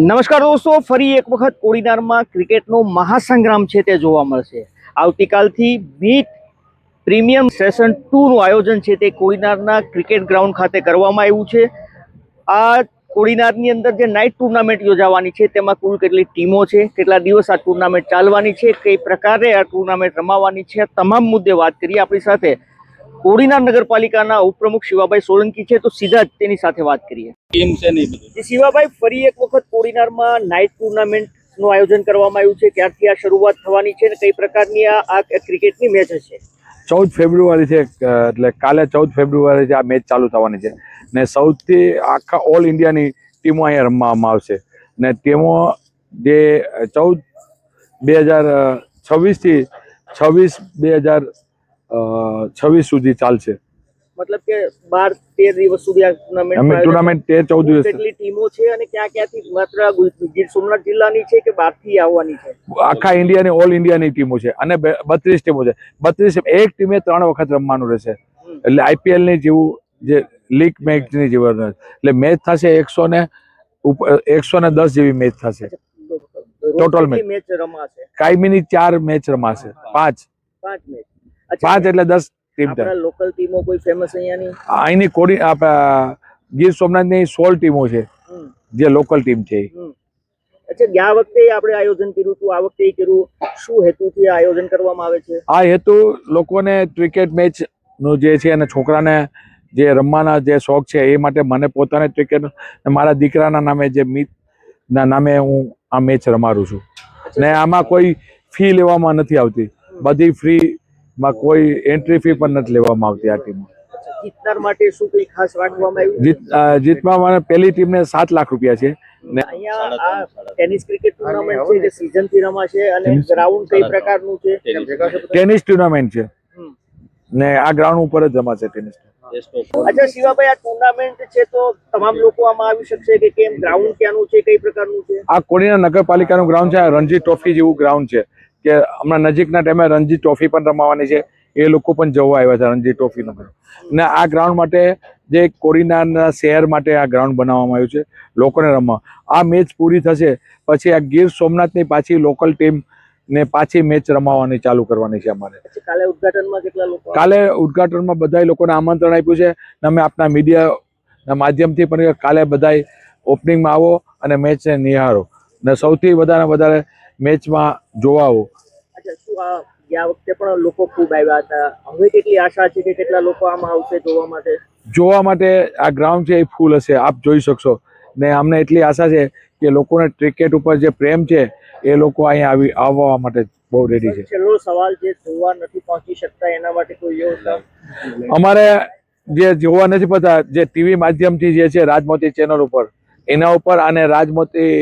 નમસ્કાર દોસ્તો, ફરી એક વખત કોડીનારમાં ક્રિકેટનો મહાસંગ્રામ છે તે જોવા મળશે. આવતીકાલથી બીટ પ્રીમિયમ સેશન ટુનું આયોજન છે તે કોડીનારના ક્રિકેટ ગ્રાઉન્ડ ખાતે કરવામાં આવ્યું છે. આ કોડીનારની અંદર જે નાઇટ ટુર્નામેન્ટ યોજાવાની છે, તેમાં કુલ કેટલી ટીમો છે, કેટલા દિવસ આ ટુર્નામેન્ટ ચાલવાની છે, કઈ પ્રકારે આ ટુર્નામેન્ટ રમાવાની છે તમામ મુદ્દે વાત કરીએ આપણી સાથે. કોડીનાર નગરપાલિકાના ઉપપ્રમુખ શિવાભાઈ સોલંકી છે તો સીધા જ તેની સાથે વાત કરીએ. કેમ છે નહીં બધું? શિવાભાઈ ફરી એક વખત કોડીનારમાં નાઇટ ટુર્નામેન્ટનું આયોજન કરવામાં આવ્યું છે. ક્યારથી આ શરૂઆત થવાની છે અને કઈ પ્રકારની આ આ ક્રિકેટની મેચ હશે? ચૌદ ફેબ્રુઆરી છે એટલે કાલે ચૌદ ફેબ્રુઆરી છે આ મેચ ચાલુ થવાની છે. ને સૌથી આખા ઓલ ઇન્ડિયાની ટીમો અહીંયા રમવામાં આવશે. ને ટીમો જે ચૌદ બે હજાર છવ્વીસથી છવ્વીસ બે હજાર છવ્વીસ સુધી ચાલશે. મતલબ કે બાર તેર દિવસ સુધી આ ટુર્નામેન્ટ ટુર્નામેન્ટ તેર ચૌદ દિવસ. કેટલી ટીમો છે અને ક્યાં ક્યાંથી માત્ર ગીર સોમનાથ જિલ્લાની છે કે બહારથી આવવાની છે? આખા ઇન્ડિયાની ઓલ ઇન્ડિયાની ટીમો છે અને બત્રીસ ટીમો છે. બત્રીસ એક ટીમે ત્રણ વખત રમવાનું રહેશે. એટલે આઈપીએલની જેવું જે લીગ મેચની જેવું એટલે મેચ થશે એકસો ને ઉપર એકસો ને દસ જેવી મેચ થશે. ટોટલ મેચ રમાશે? કાયમીની ચાર મેચ રમાશે. પાંચ. પાંચ મેચ પાંચ એટલે દસ ટીમ થાય લોકલ ટીમો કોઈ ફેમસ અહીંયાની? અહીંની કોડી ગીર ગીર સોમનાથની સોળ ટીમો છે જે લોકલ ટીમ છે. અચ્છા ગયા વખતે આપણે આયોજન કર્યું હતું આ વખતે કર્યું. શું હેતુથી આયોજન કરવામાં આવે છે? આ હેતુ લોકોને ક્રિકેટ મેચનું જે છે અને છોકરાને જે રમવાના જે શોખ છે એ માટે મને પોતાને ક્રિકેટ મારા દીકરાના નામે જે મિત ના નામે હું આ મેચ રમાડું છું. ને આમાં કોઈ ફી લેવામાં નથી આવતી. બધી ફ્રી માં કોઈ એન્ટ્રી ફી પણ નથી લેવામાં આવતી આ ટીમમાં જીતનાર માટે શું કઈ ખાસ રાખવામાં આવ્યું? જીત જીતમાં પહેલી ટીમને સાત લાખ રૂપિયા છે. ને અહીંયા આ ટેનિસ ક્રિકેટ ટુર્નામેન્ટ છે જે સીઝનથી રમાશે અને ગ્રાઉન્ડ કઈ પ્રકારનું છે? ટેનિસ ટુર્નામેન્ટ છે. ને આ ગ્રાઉન્ડ ઉપર જ રમાશે ટેનિસ અચ્છા શિવાભાઈ આ ટુર્નામેન્ટ છે તો તમામ લોકો આમાં આવી શકશે કે કેમ? ગ્રાઉન્ડ ક્યાંનું છે કઈ પ્રકારનું છે? આ કોડીના નગરપાલિકાનું ગ્રાઉન્ડ છે આ રણજી ટ્રોફી જેવું ગ્રાઉન્ડ છે. કે હમણાં નજીકના ટાઈમે રણજી ટ્રોફી પણ રમાવાની છે. એ લોકો પણ જવા આવ્યા છે રણજી ટ્રોફીનો. ને આ ગ્રાઉન્ડ માટે જે કોડીનાના શહેર માટે આ ગ્રાઉન્ડ બનાવવામાં આવ્યું છે લોકોને રમવા. આ મેચ પૂરી થશે પછી આ ગીર સોમનાથની પાછી લોકલ ટીમ ને પાછી મેચ રમાવાની ચાલુ કરવાની છે અમારે. કાલે ઉદઘાટનમાં કેટલા લોકો કાલે ઉદઘાટનમાં બધા લોકોને આમંત્રણ આપ્યું છે. અને અમે આપના મીડિયાના માધ્યમથી પણ કાલે બધા ઓપનિંગમાં આવો અને મેચને નિહાળો. ને સૌથી વધારે વધારે મેચમાં જોવા આવો અચ્છા શું આ ગયા વખતે પણ લોકો ખૂબ આવ્યા હતા? હવે કેટલી આશા છે કે કેટલા લોકો આમાં આવશે જોવા માટે? જોવા માટે આ ગ્રાઉન્ડ છે એ ફૂલ હશે. આપ જોઈ શકશો. ને અમને એટલી આશા છે કે લોકોને ક્રિકેટ ઉપર જે પ્રેમ છે એ લોકો અહીંયા આવી આવવા માટે બહુ રેડી છે. છેલ્લો સવાલ જે જોવા નથી પહોંચી શકતા એના માટે કોઈ યોજના અમારે જે જોવા નથી પડતા જે ટીવી માધ્યમથી જે છે રાજમોતી ચેનલ ઉપર એના ઉપર અને રાજમોતી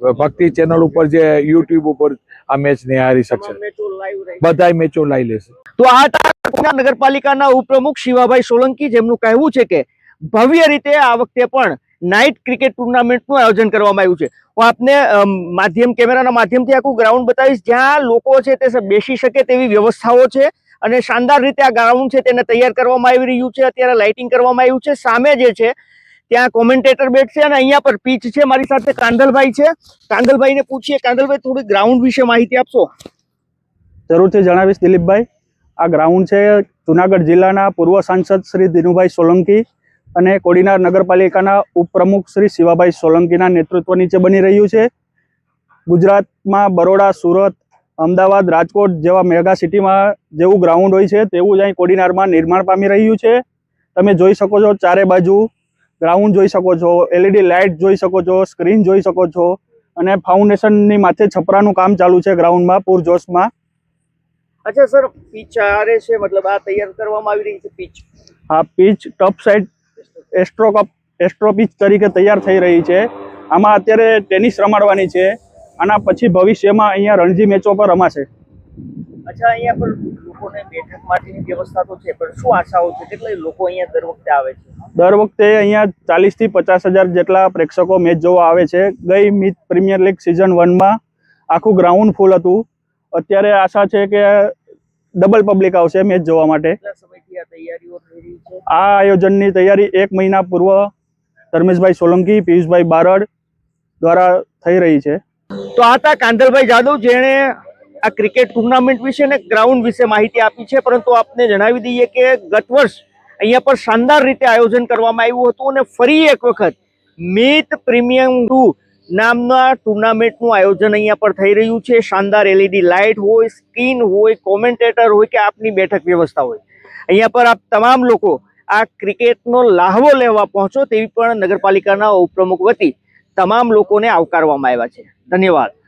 ભક્તિ ચેનલ ઉપર જે યુટ્યુબ ઉપર આ મેચ નિહાળી શકશે. બધા મેચો લાઈવ બધાય મેચો લઈ લેશે. તો આ નગરપાલિકાના ઉપપ્રમુખ શિવાભાઈ સોલંકી જેમનું કહેવું છે કે ભવ્ય રીતે આ વખતે પણ નાઇટ ક્રિકેટ ટુર્નામેન્ટનું આયોજન કરવામાં આવ્યું છે. હું આપને માધ્યમ કેમેરાના માધ્યમથી આખું ગ્રાઉન્ડ બતાવીશ. જ્યાં લોકો છે તે બેસી શકે તેવી વ્યવસ્થાઓ છે અને શાનદાર રીતે આ ગ્રાઉન્ડ છે તેને તૈયાર કરવામાં આવી રહ્યું છે. અત્યારે લાઇટિંગ કરવામાં આવ્યું છે. સામે જે છે ત્યાં કોમેન્ટેટર બેઠશે અને અહીંયા પર પીચ છે મારી સાથે કાંદલભાઈ છે. કાંદલભાઈને પૂછીએ. કાંદલભાઈ, થોડી ગ્રાઉન્ડ વિશે માહિતી આપશો? જરૂરથી જણાવીશ દિલીપભાઈ. આ ગ્રાઉન્ડ છે જુનાગઢ જિલ્લાના પૂર્વ સાંસદ શ્રી દિનુભાઈ સોલંકી અને કોડીનાર નગરપાલિકાના ઉપપ્રમુખ શ્રી શિવાભાઈ સોલંકીના નેતૃત્વ નીચે બની રહ્યું છે. ગુજરાતમાં બરોડા, સુરત, અમદાવાદ, રાજકોટ જેવા મેગા સિટીમાં જેવું ગ્રાઉન્ડ હોય છે, તેવું જ અહીં કોડીનારમાં નિર્માણ પામી રહ્યું છે. તમે જોઈ શકો છો ચારે બાજુ ગ્રાઉન્ડ જોઈ શકો છો એલઈડી લાઇટ જોઈ શકો છો સ્ક્રીન જોઈ શકો છો અને ફાઉન્ડેશનની માથે છપરાનું કામ ચાલુ છે ગ્રાઉન્ડમાં પૂરજોશમાં. અચ્છા સર પીચ આરે છે મતલબ આ તૈયાર કરવામાં આવી રહી છે પીચ આ પીચ ટપ સાઇડ એસ્ટ્રો કપ એસ્ટ્રો પીચ તરીકે તૈયાર થઈ રહી છે. આમાં અત્યારે ટેનિસ રમાડવાની છે આના પછી ભવિષ્યમાં અહીંયા રણજી મેચો પર રમાશે. અચ્છા અહીંયા પર લોકોને બેઠક માટેની વ્યવસ્થા તો છે પણ શું આશાઓ છે? કેટલા લોકો અહીંયા દર વખતે આવે છે. દર વખતે અહીંયા ચાલીસથી પચાસ હજાર જેટલા પ્રેક્ષકો મેચ જોવા આવે છે. ગઈ મિત પ્રીમિયર લીગ સિઝન વનમાં આખું ગ્રાઉન્ડ ફૂલ હતું. અત્યારે આશા છે કે ડબલ પબ્લિક આવશે મેચ જોવા માટે. આ તૈયારીઓ થઈ રહી છે? આ આયોજનની તૈયારી એક મહિના પૂર્વ ધર્મેશભાઈ સોલંકી પિયુષભાઈ બારડ દ્વારા થઈ રહી છે. તો આ હતા કાંધલભાઈ જાદવ જેણે આ ક્રિકેટ ટુર્નામેન્ટ વિશે અને ગ્રાઉન્ડ વિશે માહિતી આપી છે. પરંતુ આપને જણાવી દઈએ કે ગત વર્ષ અહીંયા પર શાનદાર રીતે આયોજન કરવામાં આવ્યું હતું અને ફરી એક વખત મીત પ્રીમિયમ ટુ નામના ટુર્નામેન્ટનું આયોજન અહીંયા પર થઈ રહ્યું છે. શાનદાર એલઈડી લાઇટ હોય, સ્ક્રીન હોય, કોમેન્ટેટર હોય કે આપની બેઠક વ્યવસ્થા હોય. અહીંયા પર આપ તમામ લોકો આ ક્રિકેટનો લાહવો લેવા પહોંચો તેવી પણ નગરપાલિકાના ઉપપ્રમુખ વતી તમામ લોકોને આવકારવામાં આવ્યા છે. ધન્યવાદ.